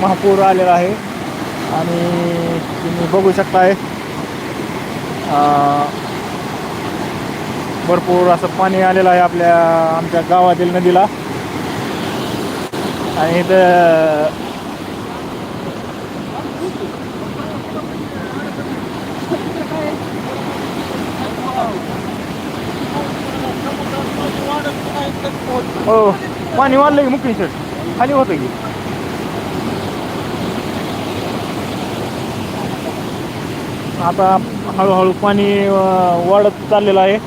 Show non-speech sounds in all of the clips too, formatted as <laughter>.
महापूर आलेला आहे. आणि तुम्ही बघू शकताय भरपूर असं पाणी आलेलं आहे आपल्या आमच्या गावातील नदीला. आणि इथं हो पाणी वाढलं की मुख्य शर्ट खाली होतं की? आता हळूहळू पाणी अं, वाढत चाललेलं आहे.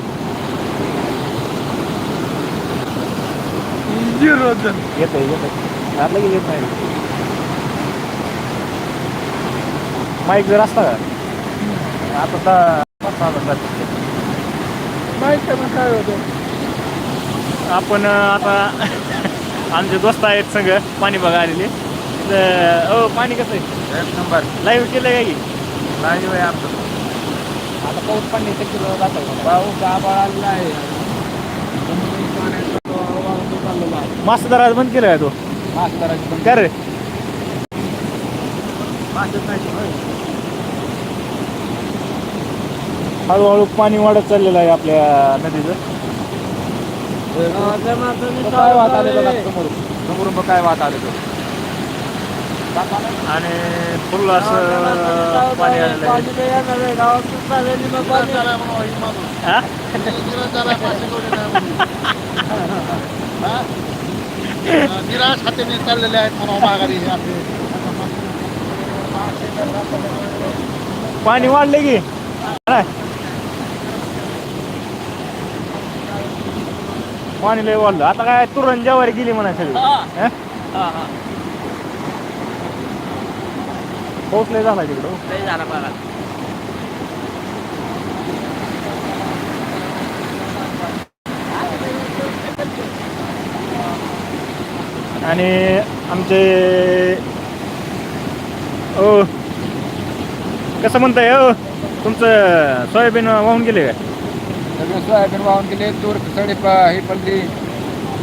येत आहे येत आहे की येत नाही. माईक जर असता का? आता हजार जातील. काय होतं? आपण अं, आता <laughs> आमचे दोस्त आहेत संग पाणी बघा आलेले. तर हो पाणी कसं आहे? नंबर. लाईव्ह केलं काय की? नाही होय आमचं आता पाऊस पाणी शक्य जात आहे पाऊस आबाळ आलेला आहे. मास्क दराज बंद केलं आहे तो? मास्तराची पण काय रे? नाही. हळूहळू पाणी वाढत चाललेलं आहे आपल्या नदीचं. काय वाहत आले बघा समोरून? काय वाहत आले तो. आणि फुल असं पाणी आलेलं आहे? निराश हातीने चाललेले आहेत म्हणून माघारी आपले पाणी वाढले की. पाणी लय वाढलं. आता काय तुरण ज्वारी गेली म्हणा सगळी हा? पाऊस लय झाला तिकडं. आणि आमचे ओ कसं म्हणताय हो तुमचं सोयाबीन वाहून गेले काय? सगळे सोयाबीन वाहून गेले तूर सडी प- ही पडली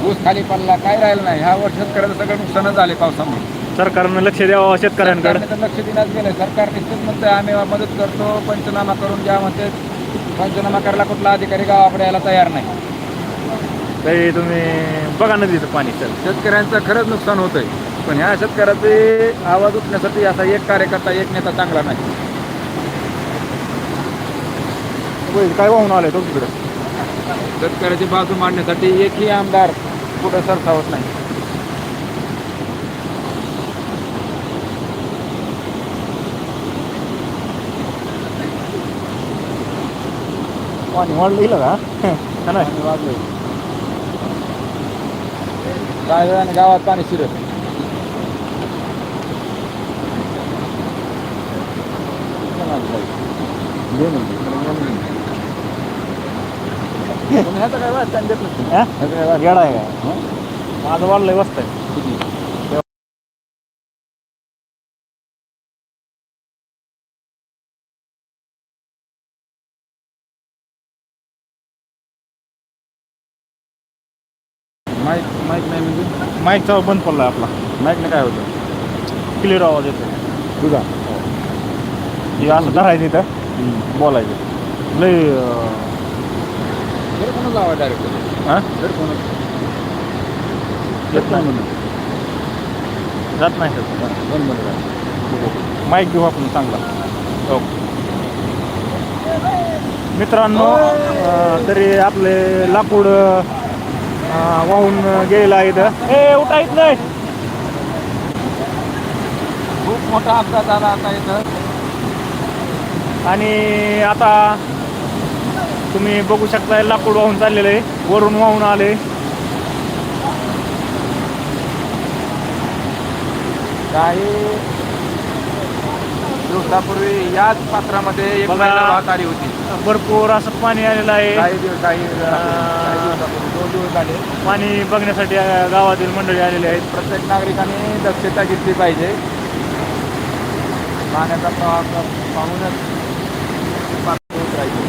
ऊस खाली पडला काय राहिलं नाही. ह्या वर्षात शेतकऱ्याचं सगळं नुकसानच झाले पावसामुळे. सरकारनं लक्ष द्यावं शेतकऱ्यांकडे. सरकारने तर लक्ष दिलाच गेलं सरकार निश्चित म्हणतंय आम्ही मदत करतो पंचनामा करून घ्या म्हणते. पंचनामा करायला कुठला अधिकारी गावाकडे यायला तयार नाही. तरी तुम्ही बघा नदीचं पाणी चल. शेतकऱ्यांचं खरंच नुकसान होतंय. पण ह्या शेतकऱ्याचे आवाज उठण्यासाठी असा एक कार्यकर्ता एक नेता चांगला नाही. होय, काय वाहून आलंय तो तिकडं शेतकऱ्याची बाजू मांडण्यासाठी एकही आमदार कुठं सरसावत नाही. पाणी वाढलं गेलं का? का नाही? पाणी वाढलंय काय वेळाने गावात पाणी शिरत <laughs> माईक माईक नाही म्हणजे? माईकचा बंद पडलाय आपला. माईकने काय होतं? क्लिअर आवाज येतो तुझा? हे असं धरायचं इथं. बोलायचं. लय अं, हेडफोनच लावा डायरेक्ट हा? हेडफोन येत नाही. म्हणून जात नाही. सर बंद बंद. माईक घेऊ आपण चांगला. हो. मित्रांनो तरी आपले लाकूड वाहून गेलेलं आहे इथं ए उठा इथलं खूप मोठा अपघात झाला आता इथं आणि आता तुम्ही बघू शकता लाकूड वाहून चाललेलं आहे वरून वाहून आले काही दिवसापूर्वी याच पात्रामध्ये एक. महिला वाहत आली होती भरपूर असं पाणी आलेलं आहे. काही दिवस काही काही दिवसापूर्वी दोन दिवस झाले. पाणी बघण्यासाठी अं, गावातील मंडळी आलेले आहेत. प्रत्येक नागरिकाने दक्षता घेतली पाहिजे. पाण्याचा प्रवाह प- पाहूनच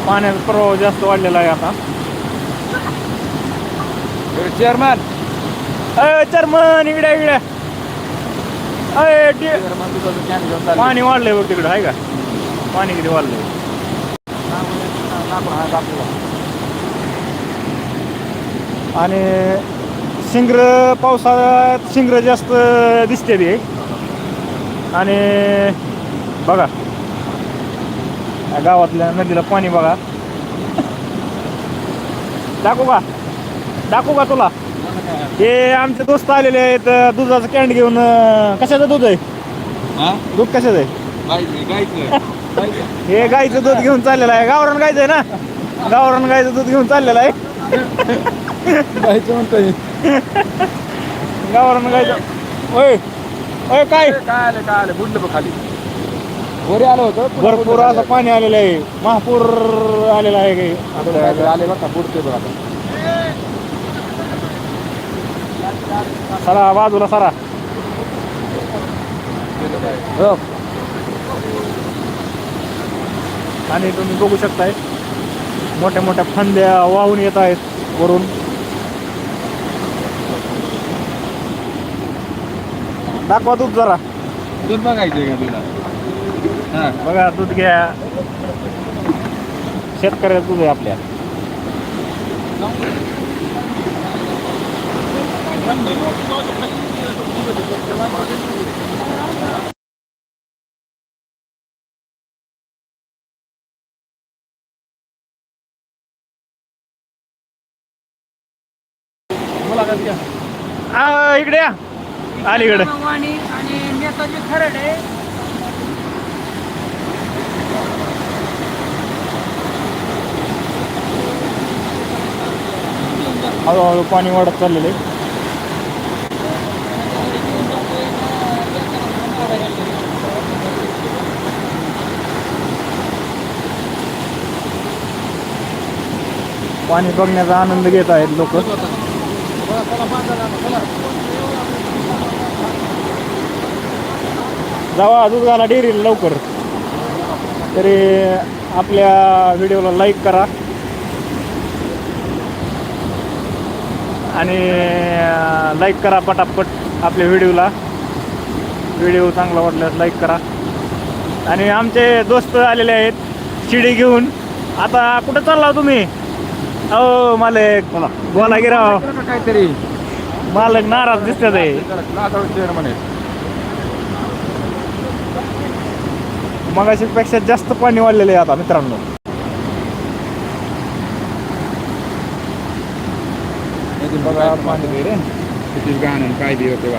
पाण्याचा प्रवाह जास्त वाढलेला आहे आता. चेअरमॅन अ चर्मन इकडे इकडे. अय, डी- चेअरमन दुधाचं कॅन घेऊन चालले. पाणी वाढलंय बघ तिकडं आहे का? पाणी किती वाढलंय? आपल्याला. आणि शिंगर पावसाळ्यात शिंगर जास्त दिसते ते आणि बघा गावातल्या नदीला पाणी बघा दाखवू का दाखवू का तुला हे आमचे दोस्त आलेले आहेत दुधाचं कॅन्ड घेऊन कशाचं दूध आहे हा? दूध कशाचं आहे. हे गाईचं दूध घेऊन चाललेलं आहे. गावरान गायचं आहे ना? गावरान गायचं दूध घेऊन चाललेलं आहे. गाईचं म्हणतोय. गावरान गायचं ओय ओय काय? काय आलं काय आलं? बुडलं बघ खाली. वरी आलं होतं भरपूर असं. पाणी आलेलं आहे. महापूर आलेला आहे काही. आले बघा बुडते बघ आता. सरा बाजूला सरा. हो. आणि तुम्ही बघू शकताय मोठ्या मोठ्या फांद्या वाहून येत आहेत वरून. दाखवा दूध जरा. दूध बघायचंय का तुला? हा. बघा दूध घ्या. शेतकऱ्याचं दूध आहे आपल्या. मुलाखत घ्या इकडे या. अलीकडे आणि आणि नेताजी खरडे. हळूहळू पाणी वाढत चाललेलं आहे. पाणी बघण्याचा आनंद घेत आहेत लोक. जावा दूध घाला डेअरीला लवकर. तरी आपल्या व्हिडिओला लाईक करा. आणि लाईक करा पटापट आपल्या व्हिडिओला. व्हिडिओ चांगला वाटल्यास लाईक करा. आणि आमचे दोस्त आलेले आहेत शिडी घेऊन. आता कुठं चालला हो तुम्ही? अहो मालक. बोला. की राव. केलं का काहीतरी. मालक नाराज दिसतात आहे. मगाशी पेक्षा जास्त पाणी वाढलेलं आहे आता मित्रांनो. बघा पाणी किती आणि काय बी होते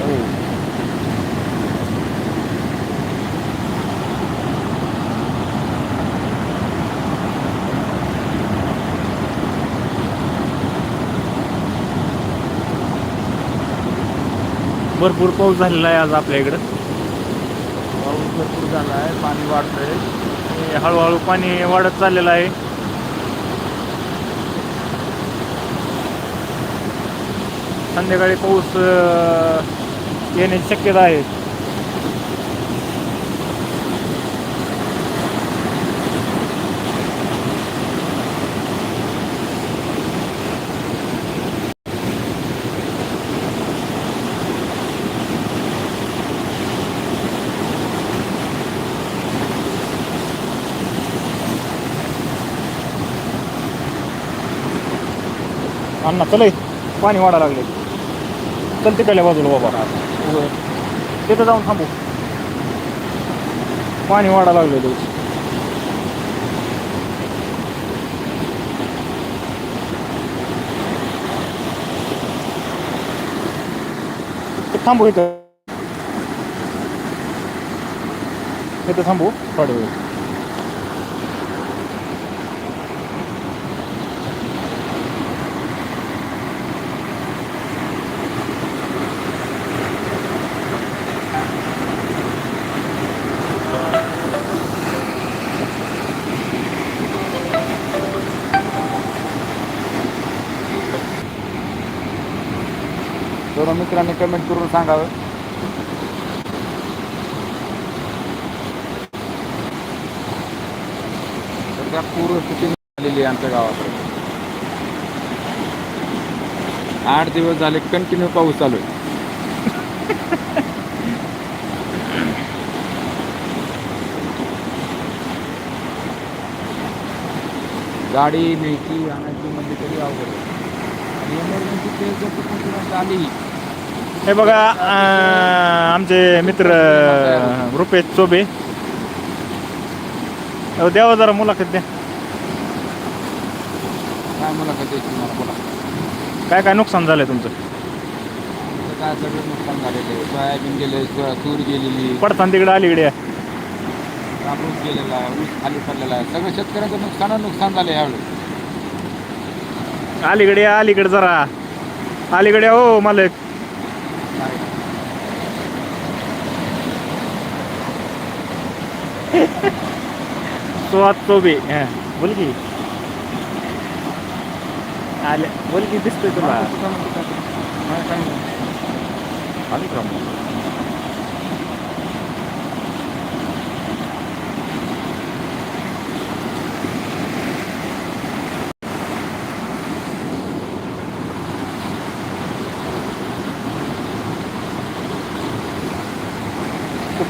भरपूर पाऊस झालेला आहे आज आपल्या इकडं. पाऊस भरपूर झाला आहे पाणी वाढतंय. आणि हळूहळू पाणी वाढत चाललेलं आहे. संध्याकाळी पाऊस येण्याची शक्यता आहे. अण्णा चल पाणी वाढा लागले. चल तिकडल्या बाजूला बाबा तिथं जाऊन थांबू. पाणी वाढा लागले थांबू इथं. इथं थांबू. थोडे वेळ सर्व मित्रांनी कमेंट करून सांगावं. सध्या पूरस्थिती झालेली आहे आमच्या गावाकडे. आठ दिवस झाले कंटिन्यू पाऊस चालू आहे. गाडी मिळती आणायची म्हणजे तरी अवघड आणि एमर्जन्सी आली हे बघा आमचे मित्र रुपेश चोबे. द्यावं जरा मुलाखत द्या. काय मुलाखत द्यायची मला बोला. काय काय नुकसान झालंय तुमचं? काय सगळं नुकसान झालेलं आहे. सोयाबीन गेले तूर गेलेली. पडताना तिकडे अलीकडे या. कापूस गेलेला आहे ऊस खाली पडलेला आहे. सगळं शेतकऱ्याचं नुकसान नुकसान झालं यावेळी. अलीकडे या अलीकडे जरा. अलीकडे या, हो मालक. स्वाद चोबे हा बोल की आले बोल की दिसतोय तुला आली का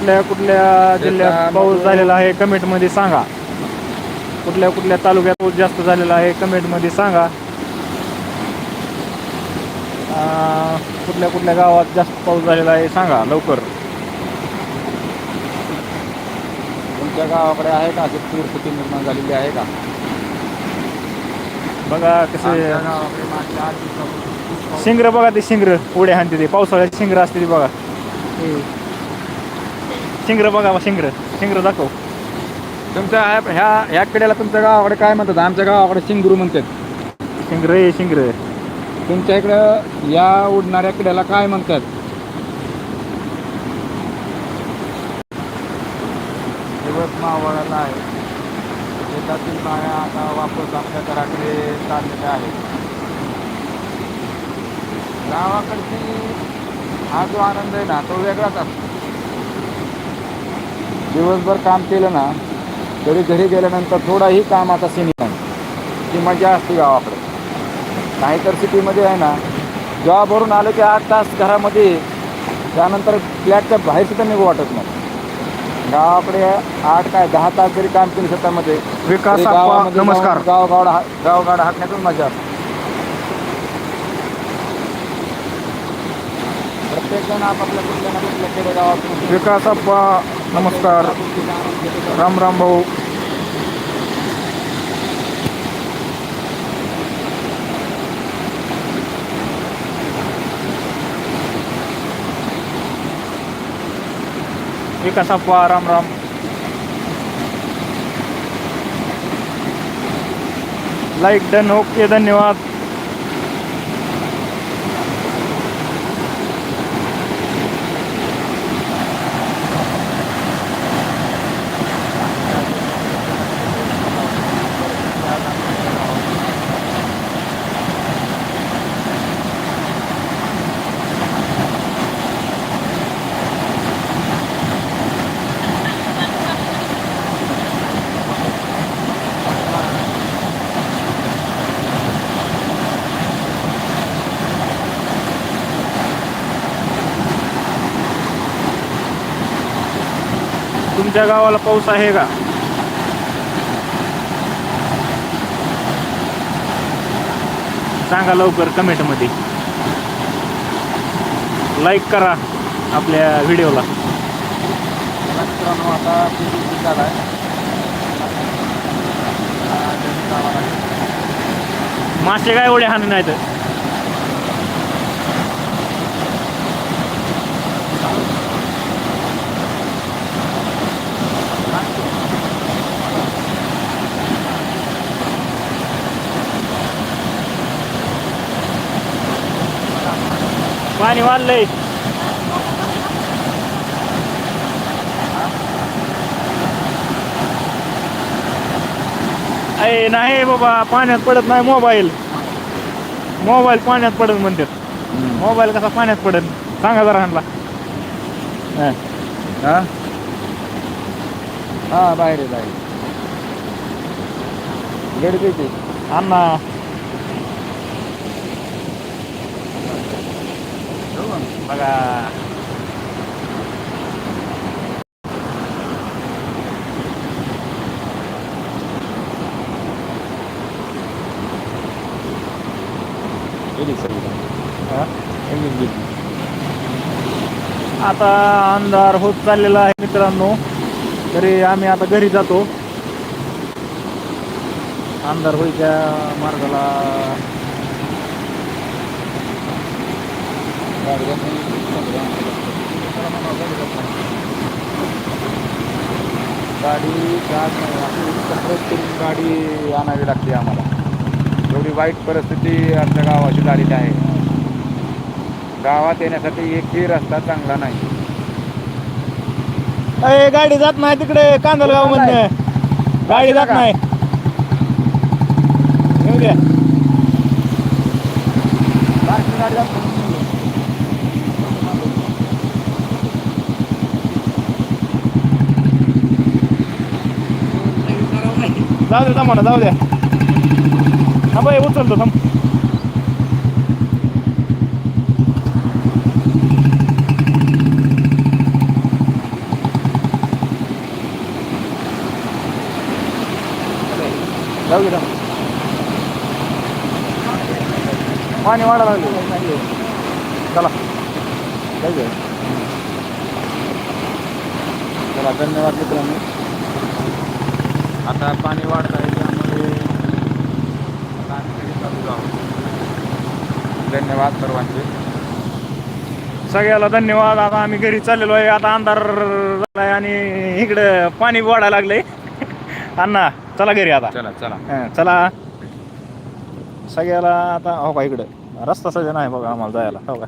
कुठल्या कुठल्या जिल्ह्यात पाऊस झालेला आहे कमेंटमध्ये सांगा. कुठल्या कुठल्या तालुक्यात पाऊस जास्त झालेला आहे कमेंटमध्ये सांगा. कुठल्या कुठल्या गावात जास्त पाऊस झालेला आहे सांगा लवकर. तुमच्या गावाकडे आहे का? अशी पूर स्थिती निर्माण झालेली आहे का? बघा कसे शिंगर बघा ते शिंगर उड्या हाणते ते पावसाळ्यात शिंगर असते ती बघा. शिंगर बघा शिंगर. शिंगर दाखव. तुमच्या ह्या- ह्या ह्या किड्याला तुमच्या गावाकडे काय म्हणतात? आमच्या गावाकडे शिंगरू म्हणतात. शिंगर हे शिंगर. तुमच्या इकडं या उडणाऱ्या किड्याला काय म्हणतात? दिवस मावळाला आहे. शेतातील बाया आता वापस आपल्या घराकडे चाललेल्या आहेत. गावाकडची हा जो आनंद आहे ना तो वेगळाच असतो. दिवसभर काम केलं ना तरी घरी गेल्यानंतर थोडाही कामाचा सिनेमा ती मजा असते गावाकडे. नाहीतर सिटीमध्ये आहे ना जॉबवरून आलं की आठ तास घरामध्ये त्यानंतर फ्लॅटच्या बाहेर सुद्धा निघू वाटत नाही. गावाकडे आठ काय दहा तास जरी काम केलं शेतामध्ये विकास नमस्कार. गावगाडा गावगाडा हाकण्यातच मजा असते. प्रत्येक जण आपापल्या कुठल्या ना कुठल्या खेडेगावातून विकास नमस्कार राम राम भाऊ Vikas Appa Ram Ram like done okay धन्यवाद तुमच्या गावाला पाऊस आहे का? सांगा लवकर कमेंटमध्ये लाईक करा आपल्या व्हिडिओला मित्रांनो आता मासे काय एवढे हानी नाहीत? पाणी वाढलंय अय नाही बाबा पाण्यात पडत नाही मोबाईल. मोबाईल पाण्यात पडत म्हणतात. मोबाईल कसा पाण्यात पडत? सांगा जरा हा. हा? बाहेर आहे बाहेर. अण्णा. बघा. आता अंधार होत चाललेला आहे मित्रांनो. तरी आम्ही आता घरी जातो. अंधार होईच्या मार्गाला गाडी जात नाही. करून गाडी आणावी लागते आम्हाला. एवढी वाईट परिस्थिती आमच्या गावाची झालेली आहे. गावात येण्यासाठी एकही रस्ता चांगला नाही. अय गाडी जात नाही तिकडे कांदलगावमध्ये गाडी जात नाही. येऊ द्या गाडी जात नाही. जाऊ दे थांबा ना जाऊ द्या थांबा हे उचलतो थांब. जाऊ दे थांब. पाणी वाढा लागले. चला. जाऊ दे. चला धन्यवाद मित्रांनो. आता पाणी वाढत आहे त्यामुळे आता आम्ही घरी चाललो आहोत धन्यवाद सर्वांचे. सगळ्याला धन्यवाद. आता आम्ही घरी चाललेलो आहे. आता अंधार झालाय आणि इकडं पाणी वाढायला लागलंय. अण्णा चला घरी आता. चला चला. हं, चला. सगळ्याला आता हो का इकडं. रस्ता सगळं नाही बघा आम्हाला जायला. हो का?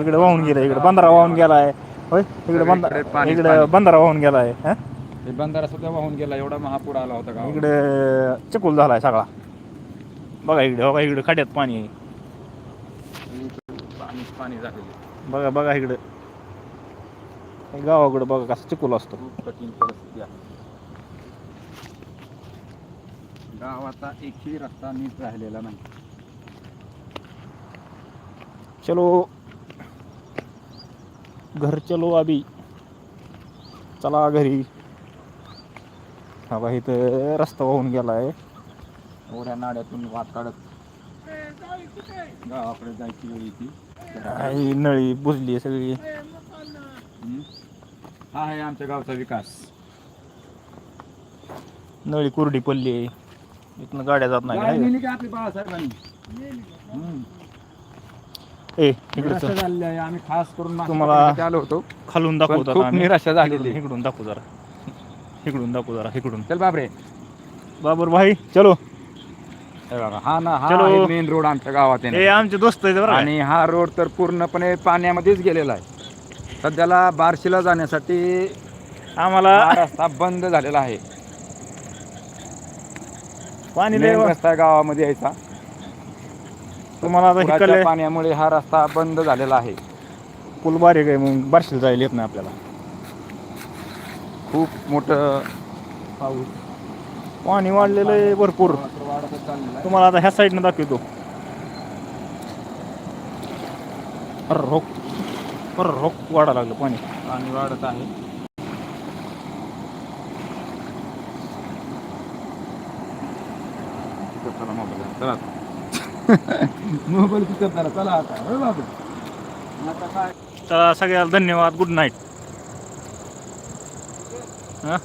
इकडे वाहून गेलाय. इकडे बंधारा वाहून गेलाय. होय? इकडे बंधारा इकडे. बंधारा वाहून गेलाय. हं? बंधारा सुद्धा वाहून गेला एवढा महापूर आला होता गावात. इकडे चिकूल झालाय सगळा. बघा इकडे हो का इकडे खड्यात पाणी आहे. पाणी पाणी झालेले बघा बघा इकडे. गावाकडे बघा कसं चिकूल असतो. खूप कठीण परिस्थिती आहे. गावाचा एकही रस्ता नीट राहिलेला नाही. चलो. घर चलो अभी चला घरी. हा बा इथं रस्ता वाहून गेलाय. एवढ्या नाड्यातून वाट काढत गावाकडे जायची वेळ येते. ही नळी बुजली सगळी. हम्म. हा आहे आमच्या गावचा विकास. नळी कुरडी पडली. आहे इथनं गाड्या जात नाही आपली बाळासाहेबांनी. ए इकडे आहे. आम्ही खास करून तुम्हाला- आलो होतो. खालून दाखवतो. निराशा झालेली आहे. इकडून दाखवू जरा. इकडून दाखवू जरा इकडून. चल बापरे. बाबर भाई चलो. हे बघा, हा ना हा चलो. आहे मेन रोड आमच्या गावात हे येण्याचा. आमचे दोस्त आहेत बरं? आणि हा रोड तर पूर्णपणे पाण्यामध्येच गेलेला आहे. सध्याला बार्शीला जाण्यासाठी आम्हाला हा रस्ता बंद झालेला आहे. पाणी मेन रस्ता गावामध्ये यायचा. तुम्हाला आता पुराच्या हिकडले पाण्यामुळे हा रस्ता बंद झालेला आहे. पूल बारीक आहे मग? बारशीला जायला येत नाही आपल्याला. खूप मोठं पाऊस. पाणी वाढलेलं आहे भरपूर. वाढतच चाललेलं आहे. तुम्हाला आता ह्या साईडनं दाखवतो. अरे रोक. अरे रोक. वाढा लागलं पाणी. पाणी वाढत आहे. चला मोबाईल चला. <laughs> मोबाईल पिकअप करा चला आता. होय बाबू आता काय? तर सगळ्याला धन्यवाद. गुड नाईट हां